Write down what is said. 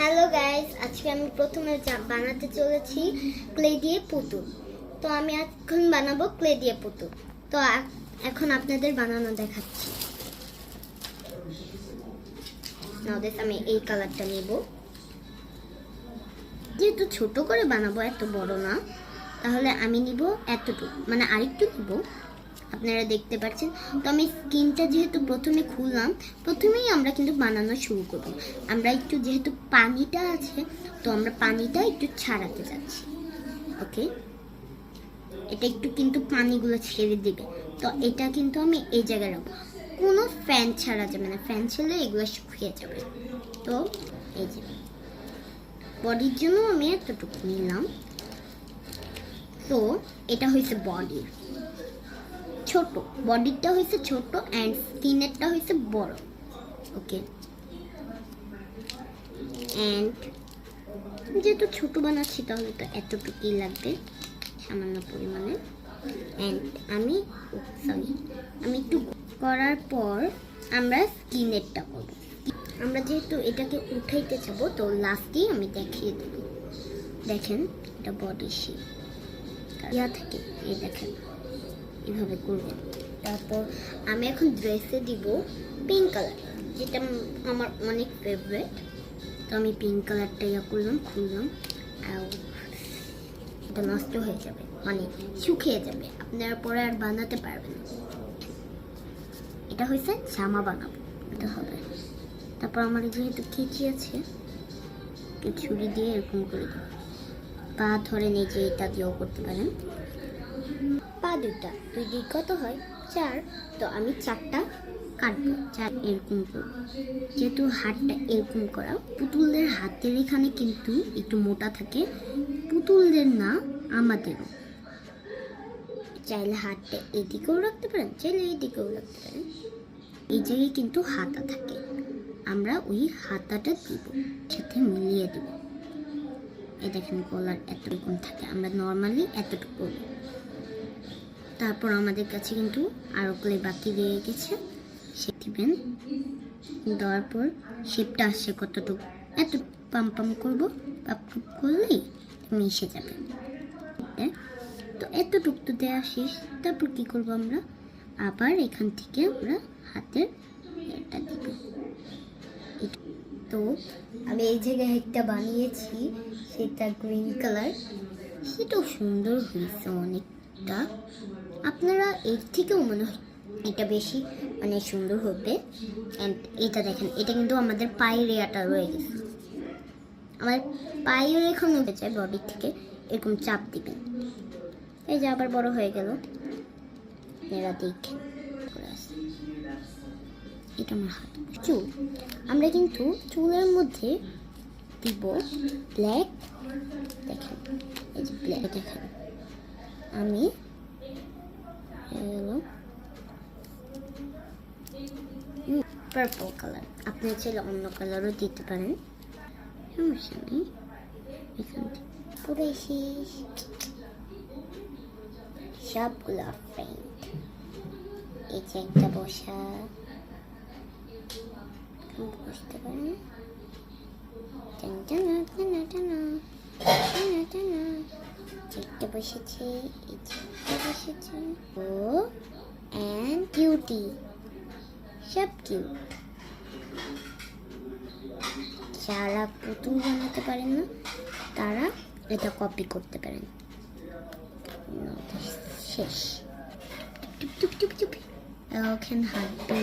Hello guys আজকে আমি প্রথমে বানাতে চলেছি ক্লে দিয়ে পুতুল তো আমি এখন বানাবো ক্লে দিয়ে পুতুল তো এখন আপনাদের বানানো দেখাচ্ছি। নদেশ আমি এই কালারটা নেব। যেহেতু ছোট করে বানাবো, এত বড় না, তাহলে আমি নিব এতটুকু মানে আরেকটু নিব। আপনারা দেখতে পাচ্ছেন। তো আমি স্কিনটা যেহেতু প্রথমে খুললাম, প্রথমেই আমরা কিন্তু বানানো শুরু করব। আমরা একটু যেহেতু পানিটা আছে, তো আমরা পানিটা একটু ছাড়াতে যাচ্ছি। ওকে? এটা একটু কিন্তু পানিগুলো ছেড়ে দেবে। তো এটা কিন্তু আমি এই জায়গায় রাখব। কোনো ফ্যান ছাড়া যাবে না। ফ্যান ছেড়ে এগুলো শুকিয়ে যাবে। তো এই যে, বডির জন্য আমি এতটুকু নিলাম। তো এটা হয়েছে বডির ছোট, বডিটা হয়েছে ছোট অ্যান্ড স্কিনেরটা হয়েছে বড় ওকে অ্যান্ড যেহেতু ছোট বানাচ্ছি, তাহলে তো এতটুকুই লাগবে সামান্য পরিমাণে। অ্যান্ড আমি সরি আমি একটু করার পর আমরা স্কিনেরটা করব। আমরা যেহেতু এটাকে উঠাইতে যাব তো লাস্টেই আমি দেখিয়ে দেব। দেখেন, এটা বডি শেপ ইয়া থেকে, এই দেখেন। এভাবে করবেন তারপর আমি এখন ড্রেসে দিব পিঙ্ক কালার যেটা আমার অনেক ফেভারেট তো আমি পিঙ্ক কালারটা ইয়া করলাম, খুললাম, আর এটা নষ্ট হয়ে যাবে মানে শুকিয়ে যাবে। আপনারা পরে আর বানাতে পারবেন। এটা হয়েছে জামা বানাবো, এটা হবে। তারপর আমার যেহেতু কেচি আছে ছুরি দিয়ে এরকম করে দেবো। পা ধরে যে এটা দিয়েও করতে পারেন। পা দুটা দুই দুই কত হয় চার, তো আমি চারটা কাটবো। চার এরকম করব। যেহেতু হাতটা এরকম করা, পুতুলদের হাতের এখানে কিন্তু একটু মোটা থাকে, পুতুলদের না, আমাদেরও। চাইলে হাতটা এদিকেও রাখতে পারেন, চাইলে এদিকেও রাখতে পারেন। এই জায়গায় কিন্তু হাতা থাকে। আমরা ওই হাতাটা দিব, সাথে মিলিয়ে দিব। এই দেখেন কলার এতটুকু থাকে। আমরা নর্মালি এতটুকু তারপর আমাদের কাছে কিন্তু আরও ক্লে বাকি রয়ে গেছে। সে দিবেন। দেওয়ার পর শেপটা আসছে কতটুকু? এত পাম পাম করব পাম করলেই মিশে যাবে? তো এতটুকু তো দেওয়া শেষ। তারপর কী করব আমরা? আবার এখান থেকে আমরা হাতের এটা দিব। তো আমি এই জায়গায় একটা বানিয়েছি, সেটা গ্রিন কালার সেটাও সুন্দর হয়েছে অনেকটা। আপনারা এর থেকেও মনে হয় এটা বেশি মানে সুন্দর হবে। অ্যান্ড এটা দেখেন, এটা কিন্তু আমাদের পায়ের এয়াটা রয়ে গেছে। আমার পায়ের এখন উঠে যায় বডির থেকে, এরকম চাপ দিবেন। এই যে আবার বড় হয়ে গেল। এরা দেখেন এটা আমার চুল। আমরা কিন্তু চুলের মধ্যে দিব ব্ল্যাক দেখেন, এই যে ব্ল্যাক দেখেন। আমি পার্পল কালার আপনি চাইলে অন্য কালারও দিতে পারেন। সমস্যা নেই। এখান থেকে পুরো শেষ সবগুলো পেইন্ট এই যে একটা বসা। বসতে পারেন। চেকটা বসেছে, এই চেকটা বসেছে। ও অ্যান্ড কিউটি সব যারা পুতুল বানাতে পারেন না, তারা এটা কপি করতে পারেন। শেষ। টুপ টুপ টুপ টুপ ওখানে হাঁটবে